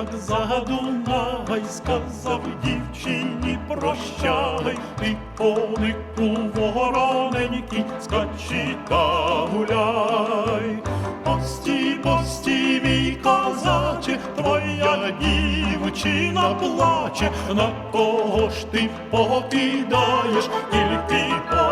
козак за Дунай, сказав дівчині прощай, ти конику вороненький, скачи та гуляй. Пості, пості, мій козаче, твоя дівчина плаче, на кого ж ти покидаєш, тільки подумай.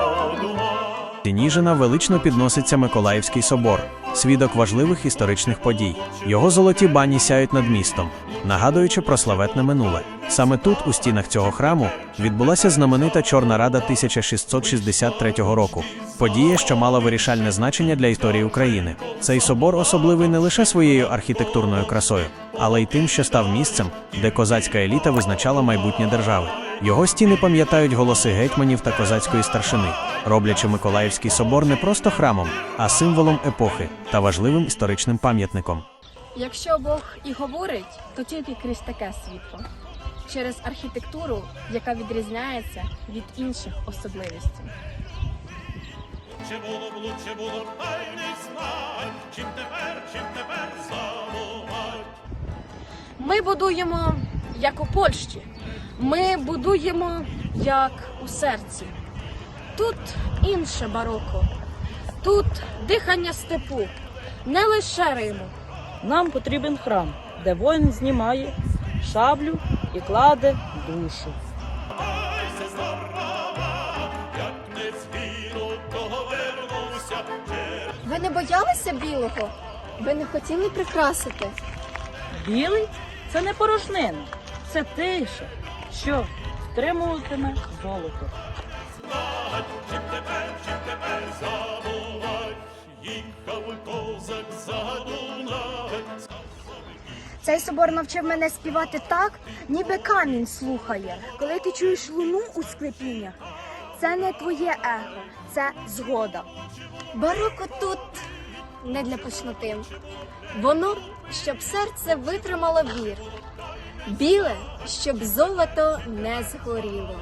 Ніжина велично підноситься Миколаївський собор, свідок важливих історичних подій. Його золоті бані сяють над містом, нагадуючи про славетне минуле. Саме тут, у стінах цього храму, відбулася знаменита Чорна Рада 1663 року. Подія, що мала вирішальне значення для історії України. Цей собор особливий не лише своєю архітектурною красою, але й тим, що став місцем, де козацька еліта визначала майбутнє держави. Його стіни пам'ятають голоси гетьманів та козацької старшини, роблячи Миколаївський собор не просто храмом, а символом епохи та важливим історичним пам'ятником. Якщо Бог і говорить, то тільки крізь таке світло, через архітектуру, яка відрізняється від інших особливостей. Чи було б лучше було, не знай, чим тепер, чим тепер забувай. Ми будуємо як у Польщі. Ми будуємо як у серці. Тут інше бароко. Тут дихання степу, не лише Риму. Нам потрібен храм, де воїн знімає шаблю і кладе душу. Ви не боялися білого? Ви не хотіли прикрасити? Білий це не порожнина, це тиша, що стримуватиме золото. Цей собор навчив мене співати так, ніби камінь слухає. Коли ти чуєш луну у склепіннях, це не твоє его, це згода. Бароко тут не для пишноти. Воно, щоб серце витримало вір біле, щоб золото не згоріло.